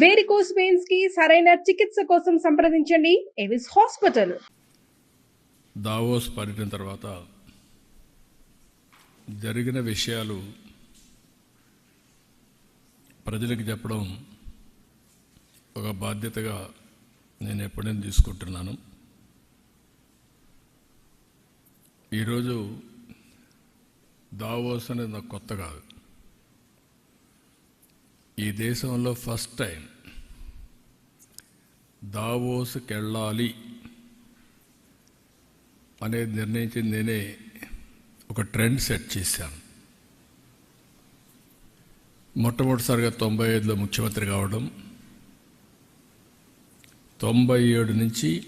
Varicose పెయిన్స్కి సరైన చికిత్స కోసం సంప్రదించండి. ఎవిస్ హాస్పిటల్ దావోస్ పర్యటన తర్వాత జరిగిన విషయాలు ప్రజలకు చెప్పడం ఒక బాధ్యతగా నేను ఎప్పుడైనా తీసుకుంటున్నాను. ఈరోజు దావోస్ అనేది నాకు కొత్త కాదు. ఈ దేశంలో ఫస్ట్ టైం దావోస్కి వెళ్ళాలి అనేది నిర్ణయించింది నేనే ఒక ట్రెండ్ సెట్ చేశాను. మొట్టమొదటిసారిగా తొంభై ఐదులో ముఖ్యమంత్రి కావడం తొంభై ఏడు నుంచి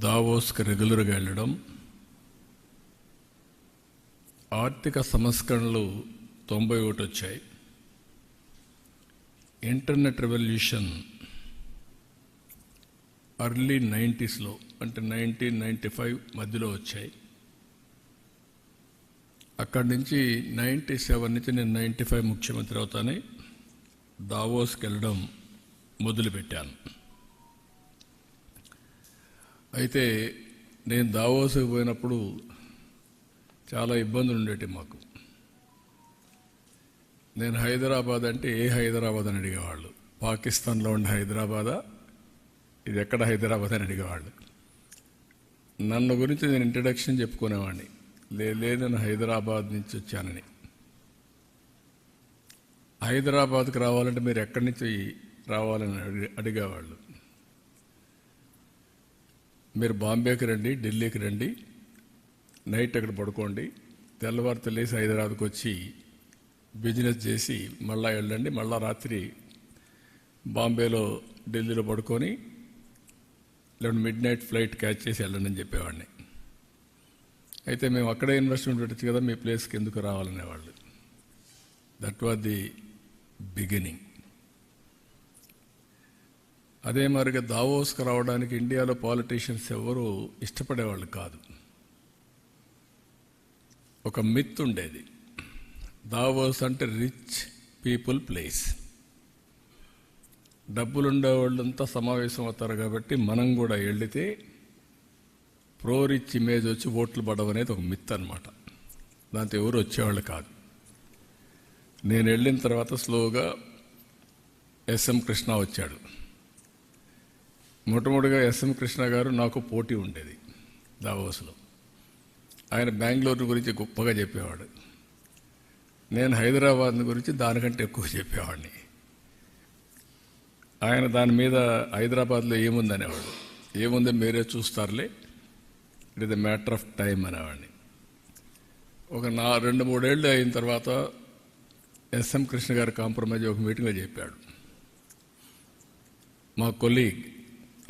దావోస్కి రెగ్యులర్గా వెళ్ళడం ఆర్థిక సంస్కరణలు తొంభై ఒకటి వచ్చాయి. ఇంటర్నెట్ రెవల్యూషన్ అర్లీ నైంటీస్లో అంటే నైన్టీన్ నైంటీ ఫైవ్ మధ్యలో వచ్చాయి. అక్కడి నుంచి నైంటీ సెవెన్ నుంచి నేను నైంటీ ఫైవ్ ముఖ్యమంత్రి అవుతానే దావోస్కి వెళ్ళడం మొదలుపెట్టాను. అయితే నేను దావోస్కి పోయినప్పుడు చాలా ఇబ్బందులు ఉండేవి మాకు. నేను హైదరాబాద్ అంటే ఏ హైదరాబాద్ అని అడిగేవాళ్ళు? పాకిస్తాన్లో ఉండే హైదరాబాదా? ఇది ఎక్కడ హైదరాబాద్ అని అడిగేవాళ్ళు. నన్ను గురించి నేను ఇంట్రడక్షన్ చెప్పుకునేవాడిని. లే లేదు నేను హైదరాబాద్ నుంచి వచ్చానని. హైదరాబాద్కి రావాలంటే మీరు ఎక్కడి నుంచి రావాలని అడిగి అడిగేవాళ్ళు? మీరు బాంబేకి రండి ఢిల్లీకి రండి నైట్ అక్కడ పడుకోండి తెల్లవారితో లేసి హైదరాబాద్కి వచ్చి బిజినెస్ చేసి మళ్ళా వెళ్ళండి. మళ్ళా రాత్రి బాంబేలో ఢిల్లీలో పడుకొని లేదంటే మిడ్ నైట్ ఫ్లైట్ క్యాచ్ చేసి వెళ్ళండి అని చెప్పేవాడిని. అయితే మేము అక్కడే ఇన్వెస్ట్మెంట్ పెట్టచ్చు కదా మీ ప్లేస్కి ఎందుకు రావాలనేవాళ్ళు. దట్ వాజ్ ది బిగినింగ్ అదే మరిగా దావోస్కి రావడానికి ఇండియాలో పాలిటీషియన్స్ ఎవరు ఇష్టపడేవాళ్ళు కాదు. ఒక మిత్ ఉండేది. దావోస్ అంటే రిచ్ పీపుల్ ప్లేస్. డబ్బులుండే వాళ్ళంతా సమావేశం అవుతారు కాబట్టి మనం కూడా వెళితే ప్రో రిచ్ ఇమేజ్ వచ్చి ఓట్లు పడడం అనేది ఒక మిత్ అనమాట దాంతో ఎవరు వచ్చేవాళ్ళు కాదు. నేను వెళ్ళిన తర్వాత స్లోగా ఎస్ఎం కృష్ణ వచ్చాడు. మొట్టమొదటిగా ఎస్ఎం కృష్ణ గారు నాకు పోటీ ఉండేది దావోస్లో ఆయన బెంగళూరు గురించి గొప్పగా చెప్పేవాడు. నేను హైదరాబాద్ గురించి దానికంటే ఎక్కువ చెప్పేవాడిని. ఆయన దాని మీద హైదరాబాద్లో ఏముంది అనేవాడు ఏముంది మీరే చూస్తారులే. It is the matter of time అనేవాడిని. ఒక నా రెండు మూడేళ్ళు అయిన తర్వాత ఎస్ఎం కృష్ణ గారు కాంప్రమైజ్ ఒక మీటింగ్లో చెప్పాడు. మా కొలీగ్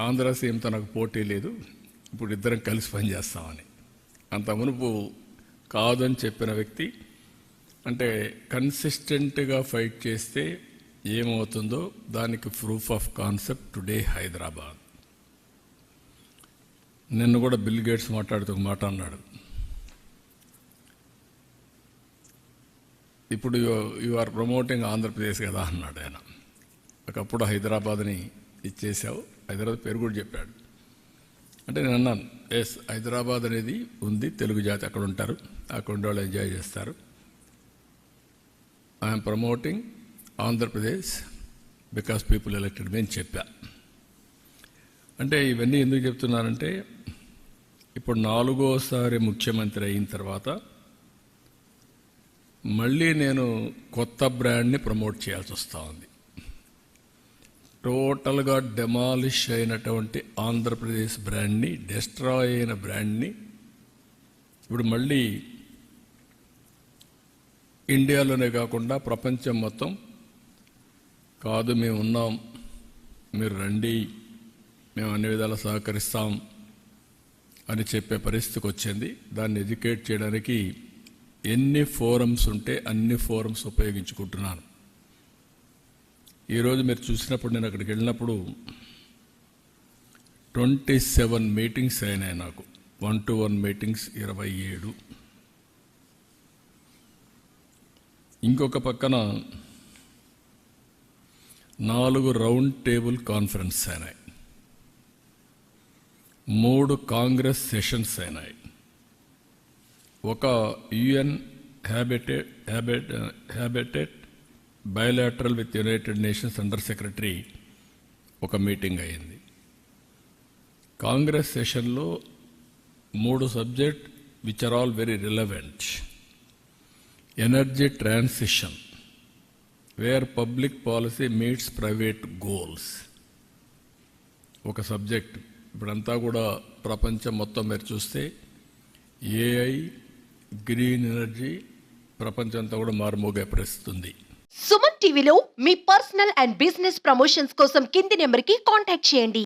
ఆంధ్ర సీఎంతో నాకు పోటీ లేదు. ఇప్పుడు ఇద్దరం కలిసి పనిచేస్తామని. అంత మునుపు కాదని చెప్పిన వ్యక్తి అంటే కన్సిస్టెంట్గా ఫైట్ చేస్తే ఏమవుతుందో దానికి proof of concept today Hyderabad. నిన్న కూడా బిల్ గేట్స్ మాట్లాడుతూ ఒక మాట అన్నాడు. ఇప్పుడు యు ఆర్ ప్రమోటింగ్ ఆంధ్రప్రదేశ్ కదా అన్నాడు ఆయన. ఒకప్పుడు హైదరాబాద్ని ఇచ్చేసావు హైదరాబాద్ పేరు కూడా చెప్పాడు. అంటే నేను అన్నాను ఎస్ హైదరాబాద్ అనేది ఉంది తెలుగు జాతి అక్కడ ఉంటారు అక్కడ ఉండే వాళ్ళు ఎంజాయ్ చేస్తారు. I'm promoting Andhra Pradesh because people elected మీ అని చెప్పా. అంటే ఇవన్నీ ఎందుకు చెప్తున్నానంటే ఇప్పుడు నాలుగోసారి ముఖ్యమంత్రి అయిన తర్వాత మళ్ళీ నేను కొత్త బ్రాండ్ని ప్రమోట్ చేయాల్సి వస్తూ ఉంది. టోటల్గా డెమాలిష్ అయినటువంటి ఆంధ్రప్రదేశ్ బ్రాండ్ని డెస్ట్రాయ్ అయిన బ్రాండ్ని ఇప్పుడు మళ్ళీ ఇండియాలోనే కాకుండా ప్రపంచం మొత్తం. కాదు మేము ఉన్నాం. మీరు రండి. మేము అన్ని విధాలా సహకరిస్తాం అని చెప్పే పరిస్థితికి వచ్చింది. దాన్ని ఎడ్యుకేట్ చేయడానికి ఎన్ని ఫోరమ్స్ ఉంటే అన్ని ఫోరమ్స్ ఉపయోగించుకుంటున్నాను. ఈరోజు మీరు చూసినప్పుడు నేను అక్కడికి వెళ్ళినప్పుడు ట్వంటీ సెవెన్ మీటింగ్స్ అయినాయి నాకు. వన్ టు వన్ మీటింగ్స్ ఇరవై ఏడు. ఇంకొక పక్కన నాలుగు రౌండ్ టేబుల్ కాన్ఫరెన్స్ అయినాయి. మూడు కాంగ్రెస్ సెషన్స్ అయినాయి. ఒక UN habitat habit habitat bilateral with United Nations under secretary ఒక మీటింగ్ అయింది. కాంగ్రెస్ సెషన్లో మూడు subject which are all very relevant energy transition where public policy meets private goals ఒక సబ్జెక్ట్ ఇప్పుడంతా కూడా ప్రపంచం మొత్తం మీరు చూస్తే ఏఐ గ్రీన్ ఎనర్జీ ప్రపంచం అంతా కూడా మారుమోగే పరిస్థితి సుమన్ టీవీలో మీ పర్సనల్ అండ్ బిజినెస్ ప్రమోషన్స్ కోసం కింది నెంబర్కి కాంటాక్ట్ చేయండి.